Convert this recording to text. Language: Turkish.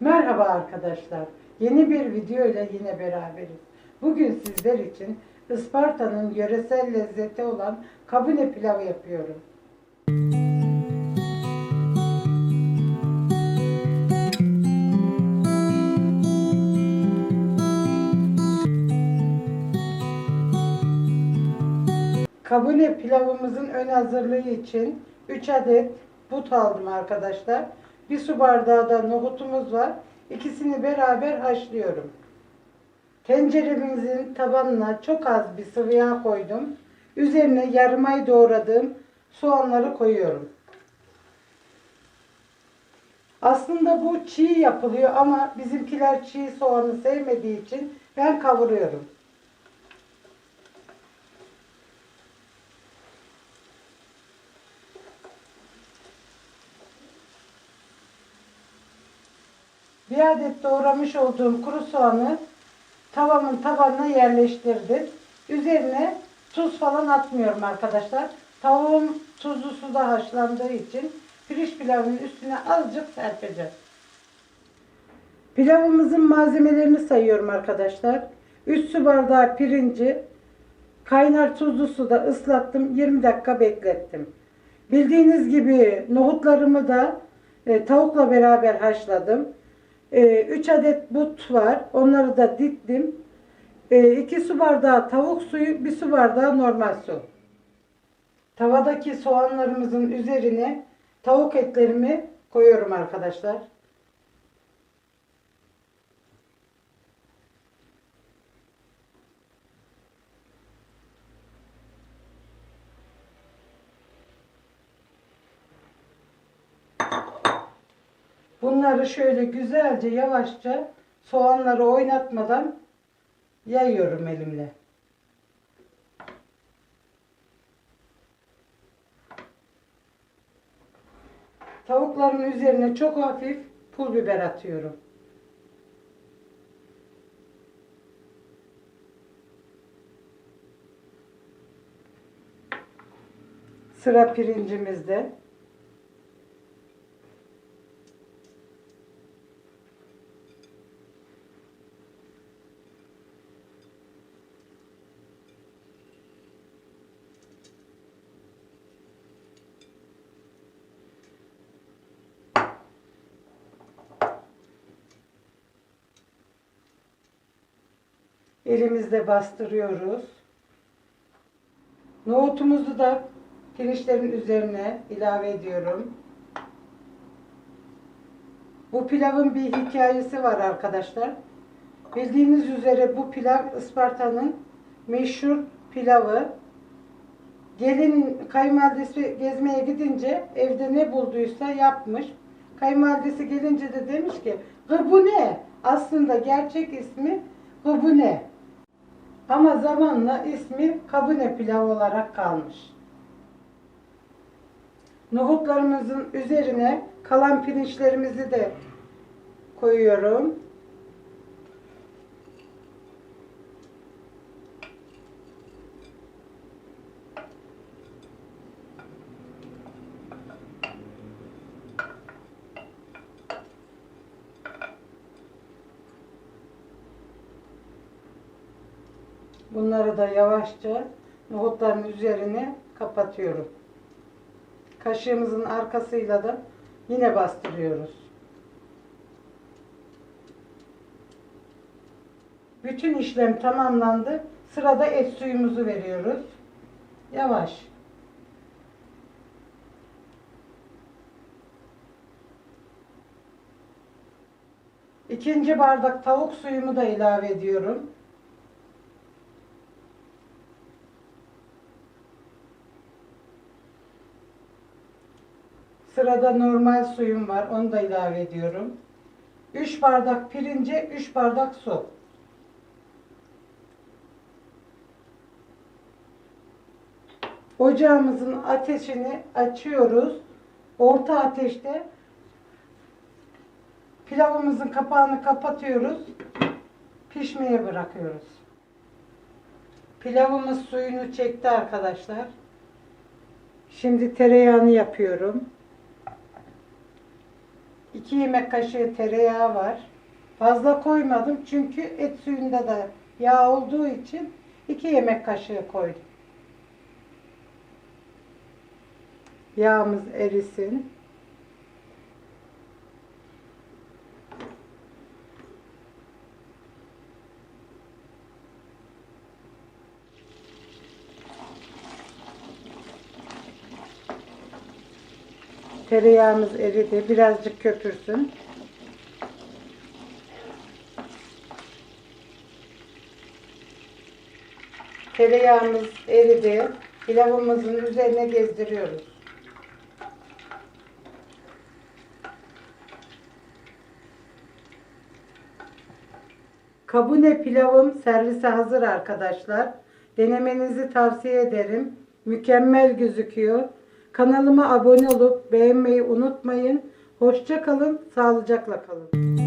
Merhaba arkadaşlar. Yeni bir video ile yine beraberiz. Bugün sizler için Isparta'nın yöresel lezzeti olan kabune pilavı yapıyorum. Kabune pilavımızın ön hazırlığı için 3 adet but aldım arkadaşlar. Bir su bardağı da nohutumuz var. İkisini beraber haşlıyorum. Tenceremizin tabanına çok az bir sıvı yağ koydum. Üzerine yarımay doğradığım soğanları koyuyorum. Aslında bu çiğ yapılıyor ama bizimkiler çiğ soğanı sevmediği için ben kavuruyorum. Bir adet doğramış olduğum kuru soğanı tavamın tabanına yerleştirdim. Üzerine tuz falan atmıyorum arkadaşlar. Tavuğum tuzlu suda haşlandığı için pirinç pilavının üstüne azıcık serpeceğim. Pilavımızın malzemelerini sayıyorum arkadaşlar. 3 su bardağı pirinci kaynar tuzlu suda ıslattım. 20 dakika beklettim. Bildiğiniz gibi nohutlarımı da e, tavukla beraber haşladım. 3 adet but var. Onları da dittim. 2 su bardağı tavuk suyu, 1 su bardağı normal su. Tavadaki soğanlarımızın üzerine tavuk etlerimi koyuyorum arkadaşlar. Bunları şöyle güzelce yavaşça soğanları oynatmadan yayıyorum elimle. Tavukların üzerine çok hafif pul biber atıyorum. Sıra pirincimizde. Elimizde bastırıyoruz. Nohutumuzu da pirinçlerin üzerine ilave ediyorum. Bu pilavın bir hikayesi var arkadaşlar. Bildiğiniz üzere bu pilav Isparta'nın meşhur pilavı. Gelin kayınvalidesi gezmeye gidince evde ne bulduysa yapmış. Kayınvalidesi gelince de demiş ki bu ne? Aslında gerçek ismi Gıbune. Ama zamanla ismi kabune pilav olarak kalmış. Nohutlarımızın üzerine kalan pirinçlerimizi de koyuyorum. Bunları da yavaşça nohutların üzerine kapatıyorum. Kaşığımızın arkasıyla da yine bastırıyoruz. Bütün işlem tamamlandı. Sırada et suyumuzu veriyoruz. Yavaş. İkinci bardak tavuk suyumu da ilave ediyorum. Sırada normal suyum var. Onu da ilave ediyorum. 3 bardak pirince 3 bardak su. Ocağımızın ateşini açıyoruz. Orta ateşte pilavımızın kapağını kapatıyoruz. Pişmeye bırakıyoruz. Pilavımız suyunu çekti arkadaşlar. Şimdi tereyağını yapıyorum. 2 yemek kaşığı tereyağı var. Fazla koymadım çünkü et suyunda da yağ olduğu için 2 yemek kaşığı koydum. Yağımız erisin. Tereyağımız eridi. Birazcık köpürsün. Tereyağımız eridi. Pilavımızın üzerine gezdiriyoruz. Kabune pilavım servise hazır arkadaşlar. Denemenizi tavsiye ederim. Mükemmel gözüküyor. Kanalıma abone olup beğenmeyi unutmayın. Hoşça kalın, sağlıcakla kalın.